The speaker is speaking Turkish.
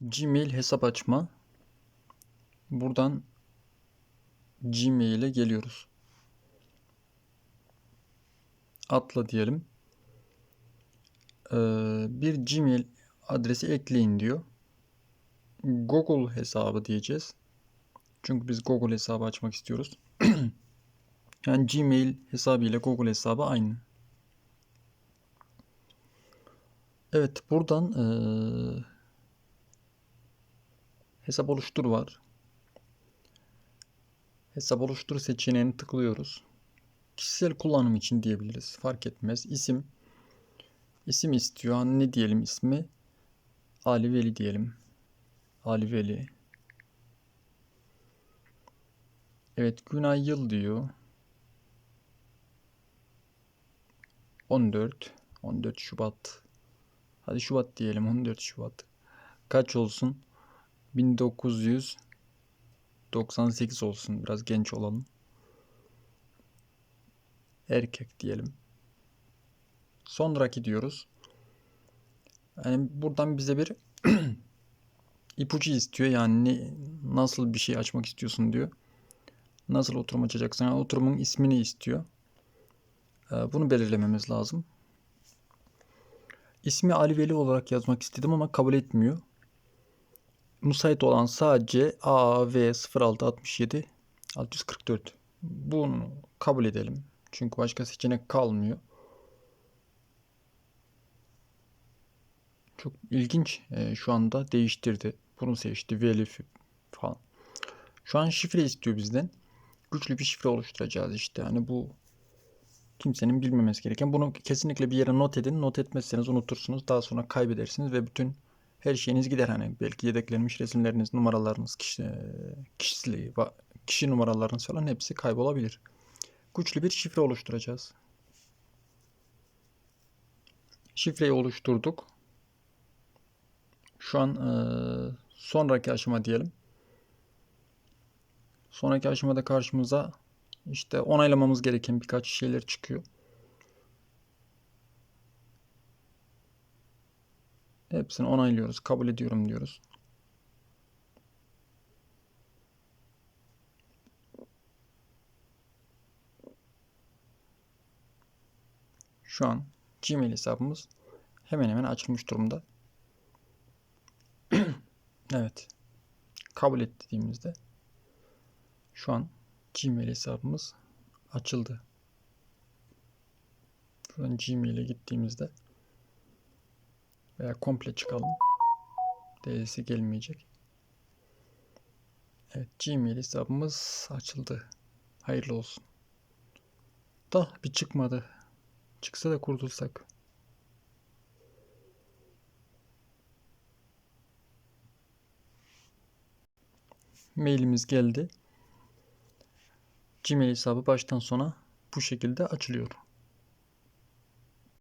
Gmail hesap açma. Buradan Gmail'e geliyoruz. Atla diyelim. Ee, bir Gmail adresi ekleyin diyor. Google hesabı diyeceğiz. Çünkü biz Google hesabı açmak istiyoruz. yani Gmail hesabı ile Google hesabı aynı. Evet buradan eee, hesap oluştur var. Hesap oluştur seçeneğini tıklıyoruz. Kişisel kullanım için diyebiliriz. Fark etmez. İsim isim istiyor. Hani ne diyelim ismi? Ali Veli diyelim. Ali Veli. Evet gün ay yıl diyor. 14 14 Şubat. Hadi Şubat diyelim 14 Şubat. Kaç olsun? 1998 olsun. Biraz genç olalım. Erkek diyelim. Sonraki diyoruz. Yani buradan bize bir ipucu istiyor. Yani ne, nasıl bir şey açmak istiyorsun diyor. Nasıl oturum açacaksın? Yani oturumun ismini istiyor. Ee, Bunu belirlememiz lazım. İsmi Ali Veli olarak yazmak istedim ama kabul etmiyor. Müsait olan sadece AAV 0667 644. Bunu kabul edelim. Çünkü başka seçenek kalmıyor. Çok ilginç. Ee, şu anda değiştirdi. Bunu seçti. Veli falan. Şu an şifre istiyor bizden. Güçlü bir şifre oluşturacağız işte. Hani bu kimsenin bilmemesi gereken. Bunu kesinlikle bir yere not edin. Not etmezseniz unutursunuz. Daha sonra kaybedersiniz ve bütün her şeyiniz gider. Hani belki yedeklenmiş resimleriniz, numaralarınız, kişi, kişiliği, kişi numaralarınız falan hepsi kaybolabilir. Güçlü bir şifre oluşturacağız. Şifreyi oluşturduk. Şu an eee, sonraki aşama diyelim. Sonraki aşamada karşımıza işte onaylamamız gereken birkaç şeyler çıkıyor. Hepsini onaylıyoruz. Kabul ediyorum diyoruz. Şu an Gmail hesabımız hemen hemen açılmış durumda. Evet. Kabul et dediğimizde şu an Gmail hesabımız açıldı. Şuradan Gmail'e gittiğimizde veya komple çıkalım. Değilse gelmeyecek. Evet Gmail hesabımız açıldı. Hayırlı olsun. Da bir çıkmadı. Çıksa da kurtulsak. Mailimiz geldi. Gmail hesabı baştan sona bu şekilde açılıyor.